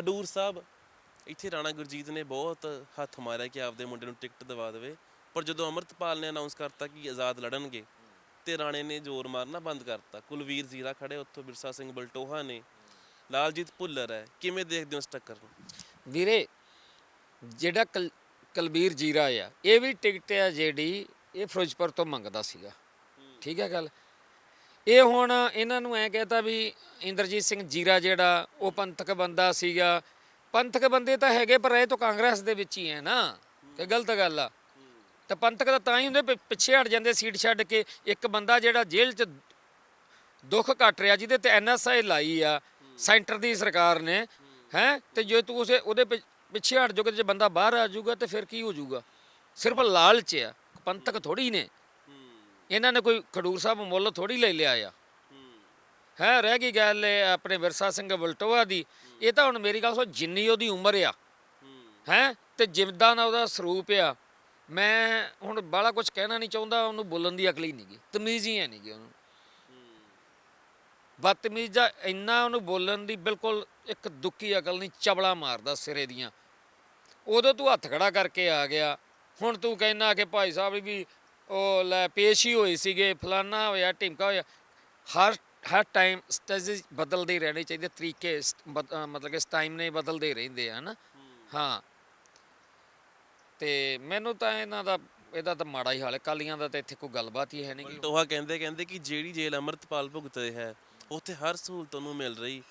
ਹਡੂਰ ਸਾਹਿਬ ਇੱਥੇ ਰਾਣਾ ਗੁਰਜੀਤ ਨੇ ਬਹੁਤ ਹੱਥ ਮਾਰਿਆ ਕਿ ਆਪਦੇ ਮੁੰਡੇ ਨੂੰ ਟਿਕਟ ਦਿਵਾ ਦੇਵੇ। ਪਰ ਜਦੋਂ ਅਮਰਤਪਾਲ ਨੇ ਅਨਾਉਂਸ ਕਰਤਾ ਕਿ ਆਜ਼ਾਦ ਲੜਨਗੇ ਤੇ ਰਾਣੇ ਨੇ ਜ਼ੋਰ ਮਾਰਨਾ ਬੰਦ ਕਰਤਾ। ਕੁਲਵੀਰ ਜ਼ੀਰਾ ਖੜੇ ਉੱਥੋਂ ਬਿਰਸਾ ਸਿੰਘ ਬਲਟੋਹਾ ਨੇ। ਲਾਲਜੀਤ ਭੁੱਲਰ ਹੈ ਕਿਵੇਂ ਦੇਖਦੇ ਹੋ ਇਸ ਟੱਕਰ ਨੂੰ? ਵੀਰੇ ਜਿਹੜਾ ਕਲ- ਕਲਬੀਰ ਜੀਰਾ ਆ ਇਹ ਵੀ ਟਿਕਟ ਆ ਜਿਹੜੀ ਇਹ ਫਿਰੋਜ਼ਪੁਰ ਤੋਂ ਮੰਗਦਾ ਸੀਗਾ। ਠੀਕ ਹੈ ਗੱਲ? ਇਹ ਹੁਣ ਇਹਨਾਂ ਨੂੰ ਐ ਕਹਤਾ ਵੀ ਇੰਦਰਜੀਤ ਸਿੰਘ ਜੀਰਾ ਜਿਹੜਾ, ਉਹ ਪੰਥਕ ਬੰਦਾ ਸੀਗਾ। ਪੰਥਕ ਬੰਦੇ ਤਾਂ ਹੈਗੇ, ਪਰ ਇਹ ਤਾਂ ਕਾਂਗਰਸ ਦੇ ਵਿੱਚ ਹੀ ਹੈ ਨਾ, ਤੇ ਗਲਤ ਗੱਲ ਆ। ਤਾਂ ਪੰਥਕ ਤਾਂ ਤਾਂ ਹੀ ਹੁੰਦੇ ਵੀ ਪਿੱਛੇ ਹਟ ਜਾਂਦੇ ਸੀਟ ਛੱਡ ਕੇ। ਇੱਕ ਬੰਦਾ ਜਿਹੜਾ ਜੇਲ੍ਹ 'ਚ ਦੁੱਖ ਕੱਟ ਰਿਹਾ, ਜਿਹਦੇ ਤੇ ਐਨਐਸਆਈ ਲਾਈ ਆ, ਸੈਂਟਰ ਦੀ ਸਰਕਾਰ ਨੇ, ਹੈ, ਤੇ ਜੇ ਤੂੰ ਉਸੇ, ਉਹਦੇ ਪਿ- ਪਿੱਛੇ ਹਟ ਜਾਓਗੇ ਤੇ ਜੇ ਬੰਦਾ ਬਾਹਰ ਆ ਜਾਊਗਾ ਤੇ ਫਿਰ ਕੀ ਹੋ ਜਾਊਗਾ? ਸਿਰਫ ਲਾਲਚ ਆ, ਪੰਥਕ ਥੋੜੀ ਨੇ। ਇਹਨਾਂ ਨੇ ਕੋਈ ਖਡੂਰ ਸਾਹਿਬ ਮੁੱਲ ਥੋੜੀ ਲੈ ਲਿਆ ਆ। ਹੈ। ਰਹਿ ਗਈ ਗੱਲ ਆਪਣੇ ਵਿਰਸਾ ਸਿੰਘ ਬਲਟੋਆ ਦੀ। ਇਹ ਤਾਂ ਹੁਣ ਮੇਰੀ ਗੱਲ ਸੋ ਜਿੰਨੀ ਉਹਦੀ ਉਮਰ ਆ। ਹੈ। ਤੇ ਜਿੱਦਾਂ ਦਾ ਉਹਦਾ ਸਰੂਪ ਆ। ਮੈਂ ਹੁਣ ਬਾਹਲਾ ਕੁਝ ਕਹਿਣਾ ਨਹੀਂ ਚਾਹੁੰਦਾ ਉਹਨੂੰ ਬੋਲਣ ਦੀ ਅਕਲ ਹੀ ਨਹੀਂਗੀ ਤਮੀਜ਼ ਹੀ ਨਹੀਂਗੀ ਉਹਨੂੰ। ਬਦਤਮੀਜ਼ ਆ ਇੰਨਾ ਉਹਨੂੰ ਬੋਲਣ ਦੀ ਬਿਲਕੁਲ ਇੱਕ ਦੁੱਕੀ ਅਕਲ ਨਹੀਂ ਚਬਲਾ ਮਾਰਦਾ ਸਿਰੇ ਦੀਆਂ। ਉਦੋਂ ਤੂੰ ਹੱਥ ਖੜਾ ਕਰਕੇ ਆ ਗਿਆ। ਹੁਣ ਤੂੰ ਕਹਿਣਾ ਕਿ ਭਾਈ ਸਾਹਿਬ ਵੀ ਉਹ ਲੈ ਪੇਸ਼ ਹੀ ਹੋਏ ਸੀਗੇ ਫਲਾਨਾ ਹੋਇਆ ਢਿਮਕਾ ਹੋਇਆ। ਹਰ ਹਰ ਟਾਈਮ ਸਟੇਜ ਬਦਲਦੇ ਰਹਿਣੇ ਚਾਹੀਦੇ ਤਰੀਕੇ ਬਦ- ਮਤਲਬ ਕਿ ਟਾਈਮ ਨੇ ਬਦਲਦੇ ਰਹਿੰਦੇ ਆ ਹਨਾ? ਹਾਂ। ਤੇ ਮੈਨੂੰ ਤਾਂ ਇਹਨਾਂ ਦਾ ਇਹਦਾ ਤਾਂ ਮਾੜਾ ਹੀ ਹਾਲ ਹੈ ਕਾਲੀਆਂ ਦਾ ਤਾਂ ਇੱਥੇ ਕੋਈ ਗੱਲਬਾਤ ਹੀ ਹੈ ਨਹੀਂ। ਬਲਟੋਹਾ ਕਹਿੰਦੇ ਕਹਿੰਦੇ ਕਿ ਜਿਹੜੀ ਜੇਲ੍ਹ ਅਮਰਤਪਾਲ ਭੁਗਤਦੇ ਹੈ ਉੱਥੇ ਹਰ ਸਹੂਲਤ ਉਹਨੂੰ ਮਿਲ ਰਹੀ।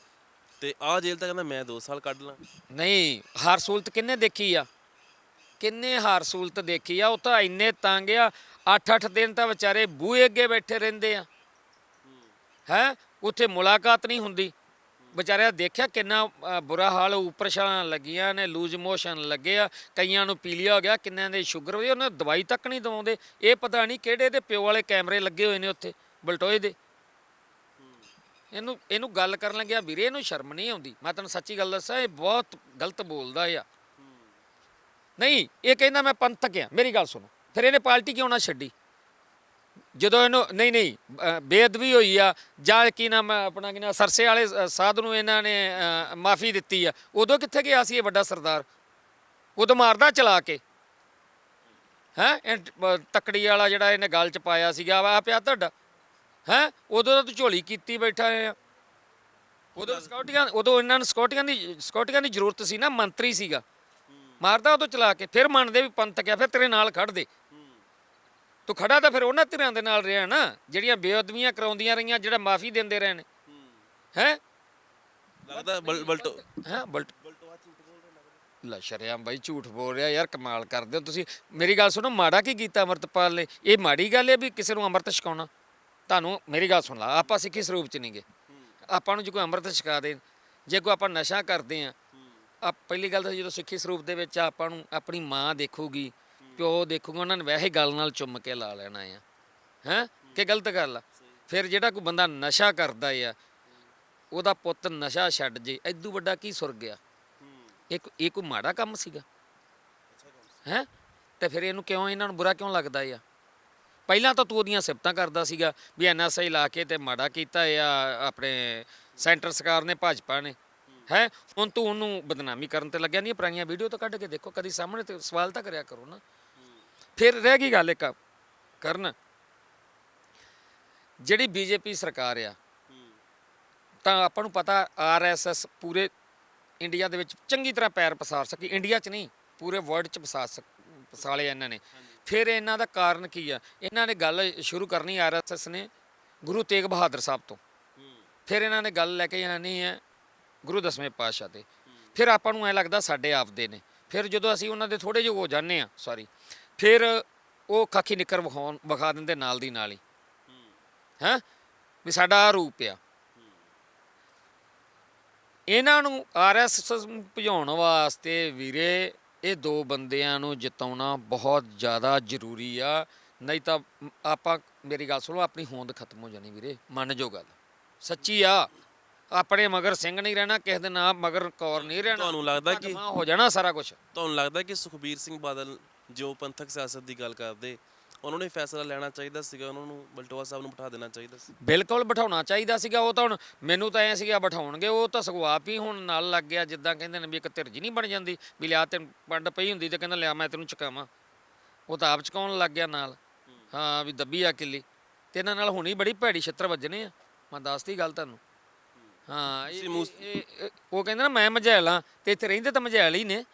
ਤੇ ਆਹ ਜੇਲ੍ਹ ਤਾਂ ਕਹਿੰਦਾ ਮੈਂ 2 ਸਾਲ ਕੱਢ ਲਾਂ। ਨਹੀਂ ਹਾਰ ਸਹੂਲਤ ਕਿੰਨੇ ਦੇਖੀ ਆ? ਕਿੰਨੇ ਹਾਰ ਸਹੂਲਤ ਦੇਖੀ ਆ, ਉਹ ਤਾਂ ਇੰਨੇ ਤੰਗ ਆ 8-8 ਦਿਨ ਤਾਂ ਵਿਚਾਰੇ ਬੂਹੇ ਅੱਗੇ ਬੈਠੇ ਰਹਿੰਦੇ ਆ। ਹੈ? ਉੱਥੇ ਮੁਲਾਕਾਤ ਨਹੀਂ ਹੁੰਦੀ। ਵਿਚਾਰਿਆ ਦੇਖਿਆ ਕਿੰਨਾ ਬੁਰਾ ਹਾਲ, ਉੱਪਰ ਛਾਲਾਂ ਲੱਗੀਆਂ ਨੇ, ਲੂਜ਼ ਮੋਸ਼ਨ ਲੱਗੇ ਆ, ਕਈਆਂ ਨੂੰ ਪੀਲੀਆ ਹੋ ਗਿਆ, ਕਿੰਨਿਆਂ ਦੇ ਸ਼ੂਗਰ ਹੋਈ ਉਹਨਾਂ ਨੂੰ ਦਵਾਈ ਤੱਕ ਨਹੀਂ ਦਵਾਉਂਦੇ। ਇਹ ਪਤਾ ਨਹੀਂ ਕਿਹੜੇ ਦੇ ਪਿਓ ਵਾਲੇ ਕੈਮਰੇ ਲੱਗੇ ਹੋਏ ਨੇ ਉੱਥੇ, ਬਲਟੋਏ ਦੇ। ਇਹਨੂੰ ਇਹਨੂੰ ਗੱਲ ਕਰਨ ਲੱਗਿਆ, ਵੀਰੇ, ਇਹਨੂੰ ਸ਼ਰਮ ਨਹੀਂ ਆਉਂਦੀ। ਮੈਂ ਤੈਨੂੰ ਸੱਚੀ ਗੱਲ ਦੱਸਾਂ, ਇਹ ਬਹੁਤ ਗਲਤ ਬੋਲਦਾ ਆ। ਨਹੀਂ ਇਹ ਕਹਿੰਦਾ ਮੈਂ ਪੰਥਕ ਆ ਮੇਰੀ ਗੱਲ ਸੁਣੋ। ਫਿਰ ਇਹਨੇ ਪਾਰਟੀ ਕਿਉਂ ਨਾ ਛੱਡੀ? ਜਦੋਂ ਇਹਨੂੰ ਨਹੀਂ ਨਹੀਂ ਅ, ਬੇਅਦਬੀ ਹੋਈ ਆ ਜਾਂ ਕੀ ਨਾਮ ਹੈ ਆਪਣਾ ਕੀ ਨਾਮ ਸਰਸੇ ਵਾਲੇ ਸ- ਸਾਧ ਨੂੰ ਇਹਨਾਂ ਨੇ ਮਾਫੀ ਦਿੱਤੀ ਆ ਉਦੋਂ ਕਿੱਥੇ ਗਿਆ ਸੀ ਇਹ ਵੱਡਾ ਸਰਦਾਰ? ਉਦੋਂ ਮਾਰਦਾ ਚਲਾ ਕੇ। ਹੈ ਤਕੜੀ ਵਾਲਾ ਜਿਹੜਾ ਇਹਨੇ ਗਲ ਚ ਪਾਇਆ ਸੀਗਾ ਆ ਪਿਆ ਤੁਹਾਡਾ? ਹੈ ਉਦੋਂ ਤਾਂ ਤੂੰ ਝੋਲੀ ਕੀਤੀ ਬੈਠਾ ਆ ਉਦੋਂ ਸਕਾਉਟੀਆਂ ਉਦੋਂ ਇਹਨਾਂ ਨੂੰ ਸਕਾਉਟੀਆਂ ਦੀ ਸਕਾਉਟੀਆਂ ਦੀ ਜ਼ਰੂਰਤ ਸੀ ਨਾ ਮੰਤਰੀ ਸੀਗਾ। ਮਾਰਦਾ ਉਦੋਂ ਚਲਾ ਕੇ ਫਿਰ ਮੰਨਦੇ ਵੀ ਪੰਥ ਕਿਆ ਫਿਰ ਤੇਰੇ ਨਾਲ ਖੜਦੇ ਤੂੰ ਖੜਾ ਤਾਂ ਫਿਰ ਉਹਨਾਂ ਧਿਰਾਂ ਦੇ ਨਾਲ ਰਿਹਾ ਨਾ ਜਿਹੜੀਆਂ ਬੇਅਦਬੀਆਂ ਕਰਾਉਂਦੀਆਂ ਰਹੀਆਂ ਜਿਹੜਾ ਮਾਫੀ ਦਿੰਦੇ ਰਹੇ ਨੇ ਹੈ? ਲੱਗਦਾ ਬਲ- ਬਲਟੋ। ਹੈ ਬਲਟ ਲੈ ਸ਼ਰਿਆਮ ਬਾਈ ਝੂਠ ਬੋਲ ਰਿਹਾ ਯਾਰ ਕਮਾਲ ਕਰਦੇ ਹੋ ਤੁਸੀਂ। ਮੇਰੀ ਗੱਲ ਸੁਣੋ ਮਾੜਾ ਕੀ ਕੀਤਾ ਅਮਰਤਪਾਲ ਨੇ? ਇਹ ਮਾੜੀ ਗੱਲ ਹੈ ਵੀ ਕਿਸੇ ਨੂੰ ਅੰਮ੍ਰਿਤ ਛਕਾਉਣਾ? ਤੁਹਾਨੂੰ ਮੇਰੀ ਗੱਲ ਸੁਣ ਲਾ ਆਪਾਂ ਸਿੱਖੀ ਸਰੂਪ ਚ ਨਹੀਂਗੇ ਆਪਾਂ ਨੂੰ ਜੇ ਕੋਈ ਅੰਮ੍ਰਿਤ ਛਕਾ ਦੇ ਜੇ ਕੋਈ ਆਪਾਂ ਨਸ਼ਾ ਕਰਦੇ ਆ ਆ ਪਹਿਲੀ ਗੱਲ ਤਾਂ ਜਦੋਂ ਸਿੱਖੀ ਸਰੂਪ ਦੇ ਵਿੱਚ ਆਪਾਂ ਨੂੰ ਆਪਣੀ ਮਾਂ ਦੇਖੂਗੀ, ਪਿਓ ਦੇਖੂਗਾ, ਉਹਨਾਂ ਨੇ ਵੈਸੇ ਗੱਲ ਨਾਲ ਚੁੰਮ ਕੇ ਲਾ ਲੈਣਾ ਆ। ਹੈ? ਕਿ ਗਲਤ ਗੱਲ ਆ? ਫਿਰ ਜਿਹੜਾ ਕੋਈ ਬੰਦਾ ਨਸ਼ਾ ਕਰਦਾ ਆ, ਉਹਦਾ ਪੁੱਤ ਨਸ਼ਾ ਛੱਡ ਜੇ, ਐਦੂ ਵੱਡਾ ਕੀ ਸੁਰ ਗਿਆ ਇੱਕ ਇਹ ਕੋਈ ਮਾੜਾ ਕੰਮ ਸੀਗਾ? ਹੈ? ਤੇ ਫਿਰ ਇਹਨੂੰ ਕਿਉਂ, ਇਹਨਾਂ ਨੂੰ ਬੁਰਾ ਕਿਉਂ ਲੱਗਦਾ ਆ? ਪਹਿਲਾਂ ਤਾਂ ਤੂੰ ਉਹਦੀਆਂ ਸਿਫਤਾਂ ਕਰਦਾ ਸੀਗਾ ਵੀ ਐਨਐਸਆਈ ਲਾ ਕੇ ਤੇ ਮਾੜਾ ਕੀਤਾ ਆ, ਆਪਣੇ ਸੈਂਟਰ ਸਰਕਾਰ ਨੇ, ਭਾਜਪਾ ਨੇ। ਹੈ, ਹੁਣ ਤੂੰ ਉਹਨੂੰ ਬਦਨਾਮੀ ਕਰਨ ਤੇ ਲੱਗਿਆ ਨਹੀਂ ਪੁਰਾਣੀਆਂ ਵੀਡੀਓ ਤਾਂ ਕੱਢ ਕੇ ਦੇਖੋ, ਕਦੀ ਸਾਹਮਣੇ ਤੇ ਸਵਾਲ ਤਾਂ ਕਰਿਆ ਕਰੋ ਨਾ। ਫਿਰ ਰਹਿ ਗਈ ਗੱਲ ਇੱਕ, ਕਰਨ। ਜਿਹੜੀ ਬੀਜੇਪੀ ਸਰਕਾਰ ਆ, ਤਾਂ ਆਪਾਂ ਨੂੰ ਪਤਾ ਆਰਐਸਐਸ ਪੂਰੇ ਇੰਡੀਆ ਦੇ ਵਿੱਚ ਚੰਗੀ ਤਰ੍ਹਾਂ ਪੈਰ ਪਸਾਰ ਸਕੀ, ਇੰਡੀਆ 'ਚ ਨਹੀਂ, ਪੂਰੇ ਵਰਲਡ 'ਚ ਪਸਾ ਸਕ, ਪਸਾਲੇ ਇਹਨਾਂ ਨੇ। ਫਿਰ ਇਹਨਾਂ ਦਾ ਕਾਰਨ ਕੀ ਆ? ਇਹਨਾਂ ਨੇ ਗੱਲ ਸ਼ੁਰੂ ਕਰਨੀ ਆਰਐਸਐਸ ਨੇ ਗੁਰੂ ਤੇਗ ਬਹਾਦਰ ਸਾਹਿਬ ਤੋਂ। ਫਿਰ ਇਹਨਾਂ ਨੇ ਗੱਲ ਲੈ ਕੇ ਜਾਣੀ ਹੈ ਗੁਰੂ ਦਸਵੇਂ ਪਾਤਸ਼ਾਹ ਤੇ ਫਿਰ ਆਪਾਂ ਨੂੰ ਐ ਲੱਗਦਾ ਸਾਡੇ ਆਪਦੇ ਨੇ। ਫਿਰ ਜਦੋਂ ਅਸੀਂ ਉਹਨਾਂ ਦੇ ਥੋੜੇ ਜਿਹੇ ਹੋ ਜਾਂਦੇ ਆ ਸੌਰੀ ਫਿਰ ਉਹ ਖਾਕੀ ਨਿੱਕਰ ਵਿਖਾਉਣ, ਵਿਖਾ ਦਿੰਦੇ ਨਾਲ ਦੀ ਨਾਲ ਹੀ। ਹੈਂ? ਵੀ ਸਾਡਾ ਆਹ ਰੂਪ ਆ। ਇਹਨਾਂ ਨੂੰ ਆਰਐਸਐਸ ਨੂੰ ਭਜਾਉਣ ਵਾਸਤੇ ਵੀਰੇ, ਇਹ ਦੋ ਬੰਦਿਆਂ ਨੂੰ ਜਿਤਾਉਣਾ ਬਹੁਤ ਜ਼ਿਆਦਾ ਜ਼ਰੂਰੀ ਆ। ਨਹੀਂ ਤਾਂ ਆਪਾਂ, ਮੇਰੀ ਗੱਲ ਸੁਣੋ, ਆਪਣੀ ਹੋਂਦ ਖਤਮ ਹੋ ਜਾਣੀ ਵੀਰੇ। ਮੰਨ ਜੋ ਗੱਲ। ਸੱਚੀ ਆ। ਆਪਣੇ ਮਗਰ ਸਿੰਘ ਨਹੀਂ ਰਹਿਣਾ ਕਿਸੇ ਦੇ ਨਾਮ ਮਗਰ ਕੌਰ ਨਹੀਂ ਰਹਿਣਾ। ਤੁਹਾਨੂੰ ਲੱਗਦਾ ਕਿ- ਖਤਮ ਹੋ ਜਾਣਾ ਸਾਰਾ ਕੁਝ ਤੁਹਾਨੂੰ ਲੱਗਦਾ ਕਿ ਸੁਖਬੀਰ ਸਿੰਘ ਬਾਦਲ ਜੋ ਪੰਥਕ ਸਿਆਸਤ ਦੀ ਗੱਲ ਕਰਦੇ ਉਹਨਾਂ ਨੂੰ ਫੈਸਲਾ ਲੈਣਾ ਚਾਹੀਦਾ ਸੀਗਾ ਉਹਨਾਂ ਨੂੰ ਬਲਟੋਆ ਸਾਹਿਬ ਨੂੰ ਬਿਠਾ ਦੇਣਾ ਚਾਹੀਦਾ ਸੀ? ਬਿਲਕੁਲ ਬਿਠਾਉਣਾ ਚਾਹੀਦਾ ਸੀਗਾ ਉਹ ਤਾਂ ਹੁਣ ਮੈਨੂੰ ਤਾਂ ਐ ਸੀਗਾ ਬਿਠਾਉਣਗੇ ਉਹ ਤਾਂ ਸਗੋਂ ਆਪ ਹੀ ਹੁਣ ਨਾਲ ਲੱਗ ਗਿਆ ਜਿੱਦਾਂ ਕਹਿੰਦੇ ਨੇ ਵੀ ਇੱਕ ਧਿਰਜੀ ਨਹੀਂ ਬਣ ਜਾਂਦੀ ਵੀ ਲਿਆ ਤੈਨੂੰ ਪੰਡ ਪਈ ਹੁੰਦੀ ਤੇ ਕਹਿੰਦਾ ਲਿਆ ਮੈਂ ਤੈਨੂੰ ਚੁਕਾਵਾਂ। ਉਹ ਤਾਂ ਆਪ ਚੁਕਾਉਣ ਲੱਗ ਗਿਆ ਨਾਲ। ਹਾਂ। ਵੀ ਦੱਬੀ ਆ ਕਿੱਲੀ। ਤੇ ਇਹਨਾਂ ਨਾਲ ਹੁਣੀ ਬੜੀ ਭੈੜੀ ਛਿੱਤਰ ਵੱਜਣੇ ਆ। ਮੈਂ ਦੱਸਦੀ ਗੱਲ ਤੁਹਾਨੂੰ। ਹਾਂ ਇਹ- ਇਹ- ਇਹ- ਉਹ ਕਹਿੰਦੇ ਨਾ ਮੈਂ ਮਝੈਲਾਂ ਤੇ ਇੱਥੇ ਰਹਿੰਦੇ ਤਾਂ ਮਝੈਲ ਹੀ ਨੇ।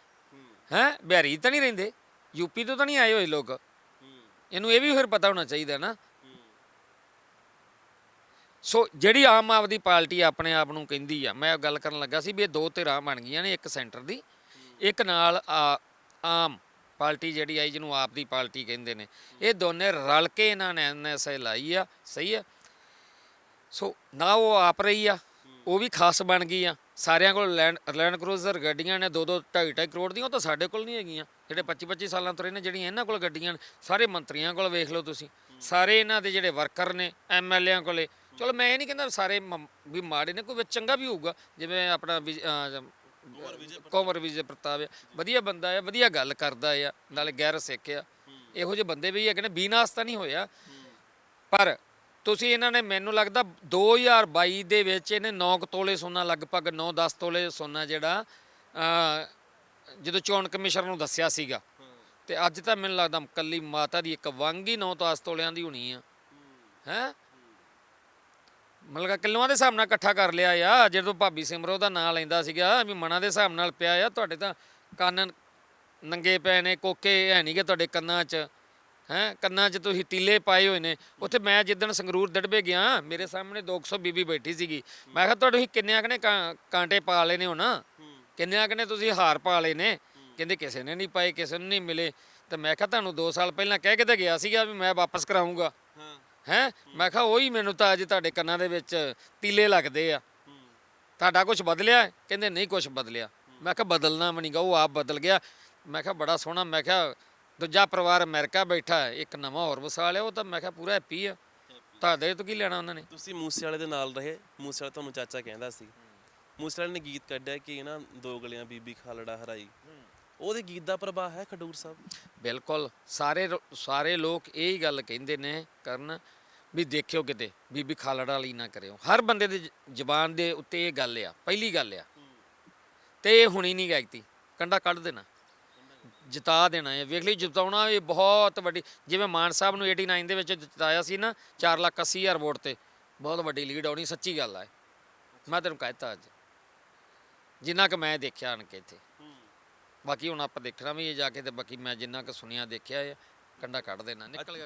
ਹੈ। ਬਿਹਾਰੀ ਤਾਂ ਨਹੀਂ ਰਹਿੰਦੇ। ਯੂਪੀ ਤੋਂ ਤਾਂ ਨਹੀਂ ਆਏ ਹੋਏ ਲੋਕ। ਇਹਨੂੰ ਇਹ ਵੀ ਫਿਰ ਪਤਾ ਹੋਣਾ ਚਾਹੀਦਾ ਨਾ। ਸੋ ਜਿਹੜੀ ਆਮ ਆਦਮੀ ਪਾਰਟੀ ਆਪਣੇ ਆਪ ਨੂੰ ਕਹਿੰਦੀ ਆ ਮੈਂ ਗੱਲ ਕਰਨ ਲੱਗਾ ਸੀ ਵੀ ਇਹ ਦੋ ਧਿਰਾਂ ਬਣ ਗਈਆਂ ਨੇ ਇੱਕ ਸੈਂਟਰ ਦੀ ਇੱਕ ਨਾਲ ਆ- ਆਮ ਪਾਰਟੀ ਜਿਹੜੀ ਆਈ ਜਿਹਨੂੰ ਆਪ ਦੀ ਪਾਰਟੀ ਕਹਿੰਦੇ ਨੇ। ਇਹ ਦੋਨੇ ਰਲ ਕੇ ਇਹਨਾਂ ਨੇ ਐਨਐਸਏ ਲਾਈ ਆ ਸਹੀ ਆ। ਸੋ ਨਾ ਉਹ ਆਪ ਰਹੀ ਆ। ਉਹ ਵੀ ਖਾਸ ਬਣ ਗਈ ਆ। ਸਾਰਿਆਂ ਕੋਲ ਲੈਂਡ ਲੈਂਡ ਕਰੂਜ਼ਰ ਗੱਡੀਆਂ ਨੇ 2 2 2.5 2.5 ਕਰੋੜ ਦੀਆਂ ਉਹ ਤਾਂ ਸਾਡੇ ਕੋਲ ਨਹੀਂ ਹੈਗੀਆਂ। ਜਿਹੜੇ 25 25 ਸਾਲਾਂ ਤੋਂ ਰਹੇ ਨੇ ਜਿਹੜੀਆਂ ਇਹਨਾਂ ਕੋਲ ਗੱਡੀਆਂ ਨੇ ਸਾਰੇ ਮੰਤਰੀਆਂ ਕੋਲ ਵੇਖ ਲਓ ਤੁਸੀਂ। ਸਾਰੇ ਇਹਨਾਂ ਦੇ ਜਿਹੜੇ ਵਰਕਰ ਨੇ ਐਮਐਲਏਆਂ ਕੋਲੇ। ਚਲੋ ਮੈਂ ਇਹ ਨਹੀਂ ਕਹਿੰਦਾ ਸਾਰੇ ਵੀ ਮਾੜੇ ਨੇ ਕੋਈ ਵਿੱਚ ਚੰਗਾ ਵੀ ਹੋਊਗਾ। ਜਿਵੇਂ ਆਪਣਾ ਕੁੰਵਰ ਵਿਜੇ ਪ੍ਰਤਾਪ। ਆ। ਵਧੀਆ ਬੰਦਾ ਆ ਵਧੀਆ ਗੱਲ ਕਰਦਾ ਆ। ਨਾਲੇ ਗੈਰ ਸਿੱਖ ਆ। ਇਹੋ ਜਿਹੇ ਬੰਦੇ ਵੀ ਹੈਗੇ ਨੇ ਬੀਨਾਸ ਤਾਂ ਨਹੀਂ ਹੋਇਆ। ਪਰ ਤੁਸੀਂ ਇਹਨਾਂ ਨੇ ਮੈਨੂੰ ਲੱਗਦਾ 2022 ਦੇ ਵਿੱਚ ਇਹਨੇ 9 ਤੋਲੇ ਸੋਨਾ, ਲਗਭਗ 9-10 ਤੋਲੇ ਸੋਨਾ ਜਿਹੜਾ ਜਦੋਂ ਚੋਣ ਕਮਿਸ਼ਨ ਨੂੰ ਦੱਸਿਆ ਸੀਗਾ। ਤੇ ਅੱਜ ਤਾਂ ਮੈਨੂੰ ਲੱਗਦਾ ਕੱਲੀ ਮਾਤਾ ਦੀ ਇੱਕ ਵੰਗ ਹੀ 9-10 ਤੋਲਿਆਂ ਦੀ ਹੋਣੀ ਆ। ਹੈ? ਮਤਲਬ ਕਿ ਕਿਲੋਆਂ ਦੇ ਹਿਸਾਬ ਨਾਲ ਇਕੱਠਾ ਕਰ ਲਿਆ ਆ। ਜਦੋਂ ਭਾਬੀ ਸਿਮਰੋ ਦਾ ਨਾਂ ਲੈਂਦਾ ਸੀਗਾ, ਵੀ ਮਨਾਂ ਦੇ ਹਿਸਾਬ ਨਾਲ ਪਿਆ ਆ, ਤੁਹਾਡੇ ਤਾਂ ਕੰਨ ਨੰਗੇ ਪਏ ਨੇ, ਕੋਕੇ ਹੈ ਨਹੀਂ ਕਿ ਤੁਹਾਡੇ ਕੰਨਾਂ 'ਚ। ਹੈ, ਕੰਨਾਂ 'ਚ ਤੁਸੀਂ ਤੀਲੇ ਪਾਏ ਹੋਏ ਨੇ। ਉੱਥੇ ਮੈਂ ਜਿੱਦਣ ਸੰਗਰੂਰ ਦੜਬੇ ਗਿਆ, ਮੇਰੇ ਸਾਹਮਣੇ 200 ਬੀਬੀ ਬੈਠੀ ਸੀਗੀ। ਮੈਂ ਕਿਹਾ, ਤੁਹਾਡੇ ਤੁਸੀਂ ਕਿੰਨਿਆਂ ਕਨੇ ਕਾਂਟੇ ਪਾ ਲਏ ਨੇ ਹੁਣ? ਕਿੰਨਿਆਂ ਕਨੇ ਤੁਸੀਂ ਹਾਰ ਪਾ ਲਏ ਨੇ? ਕਹਿੰਦੇ, ਕਿਸੇ ਨੇ ਨਹੀਂ ਪਾਏ, ਕਿਸੇ ਨੂੰ ਨਹੀਂ ਮਿਲੇ। ਤੇ ਮੈਂ ਕਿਹਾ, ਤੁਹਾਨੂੰ 2 ਸਾਲ ਪਹਿਲਾਂ ਕਹਿ ਕੇ ਤਾਂ ਗਿਆ ਸੀਗਾ ਵੀ ਮੈਂ ਵਾਪਸ ਕਰਾਉਂਗਾ ਹਾਂ ਹੈ ਮੈਂ ਕਿਹਾ, ਉਹੀ ਮੈਨੂੰ ਤਾਂ ਅੱਜ ਤੁਹਾਡੇ ਕੰਨਾਂ ਦੇ ਵਿੱਚ ਤੀਲੇ ਲੱਗਦੇ ਆ। ਤੁਹਾਡਾ ਕੁਝ ਬਦਲਿਆ? ਕਹਿੰਦੇ, ਨਹੀਂ ਕੁਝ ਬਦਲਿਆ। ਮੈਂ ਕਿਹਾ, ਬਦਲਣਾ ਵੀ ਨਹੀਂਗਾ ਉਹ ਆਪ ਬਦਲ ਗਿਆ। ਮੈਂ ਕਿਹਾ, ਬੜਾ ਸੋਹਣਾ। ਮੈਂ ਕਿਹਾ ਦੂਜਾ ਪਰਿਵਾਰ ਅਮਰੀਕਾ ਬੈਠਾ ਹੈ ਇੱਕ ਨਵਾਂ ਹੋਰ ਵਸਾ ਲਿਆ ਉਹ ਤਾਂ ਮੈਂ ਕਿਹਾ ਪੂਰਾ ਹੈਪੀ ਆ। ਤੁਹਾਡੇ ਤੋਂ ਕੀ ਲੈਣਾ ਉਹਨਾਂ ਨੇ? ਤੁਸੀਂ ਮੂਸੇ ਵਾਲੇ ਦੇ ਨਾਲ ਰਹੇ ਮੂਸੇ ਵਾਲਾ ਤੁਹਾਨੂੰ ਚਾਚਾ ਕਹਿੰਦਾ ਸੀ। ਮੂਸੇ ਵਾਲੇ ਨੇ ਗੀਤ ਕੱਢਿਆ ਕਿ ਨਾ ਦੋ ਗਲੀਆਂ ਬੀਬੀ ਖਾਲੜਾ ਹਰਾਈ। ਉਹਦੇ ਗੀਤ ਦਾ ਪ੍ਰਭਾਵ ਹੈ ਖਡੂਰ ਸਾਹਿਬ? ਬਿਲਕੁਲ ਸਾਰੇ ਸਾਰੇ ਲੋਕ ਇਹ ਹੀ ਗੱਲ ਕਹਿੰਦੇ ਨੇ ਕਰਨ ਵੀ ਦੇਖਿਓ ਕਿਤੇ ਬੀਬੀ ਖਾਲੜਾ ਵਾਲੀ ਨਾ ਕਰਿਓ। ਹਰ ਬੰਦੇ ਦੇ ਜ਼ਬਾਨ ਦੇ ਉੱਤੇ ਇਹ ਗੱਲ ਆ ਪਹਿਲੀ ਗੱਲ ਆ। ਤੇ ਇਹ ਹੁਣੀ ਨਹੀਂ ਗਾਇਤੀ ਕੰਡਾ ਕੱਢ ਦੇਣਾ। ਜਿਤਾ ਦੇਣਾ ਹੈ। ਵੇਖ ਲਈ ਜਿਤਾਉਣਾ ਇਹ ਬਹੁਤ ਵੱਡੀ, ਜਿਵੇਂ ਮਾਨ ਸਾਹਿਬ ਨੂੰ 89 ਦੇ ਵਿੱਚ ਜਿਤਾਇਆ ਸੀ ਨਾ 4 ਲੱਖ 80 ਹਜ਼ਾਰ ਵੋਟ ਤੇ, ਬਹੁਤ ਵੱਡੀ ਲੀਡ ਆਉਣੀ, ਸੱਚੀ ਗੱਲ ਹੈ ਮੈਂ ਤੈਨੂੰ ਕਹਿਤਾ ਅੱਜ, ਜਿੰਨਾ ਕਿ ਮੈਂ ਦੇਖਿਆ ਆਣ ਕੇ ਇੱਥੇ। ਬਾਕੀ ਹੁਣ ਆਪਾਂ ਦੇਖਣਾ ਵੀ ਇਹ ਜਾ ਕੇ ਤੇ ਬਾਕੀ ਮੈਂ ਜਿੰਨਾ ਕੁ ਸੁਣਿਆ, ਦੇਖਿਆ ਹੈ ਕੰਡਾ ਕੱਢ ਦੇਣਾ, ਨਿਕਲ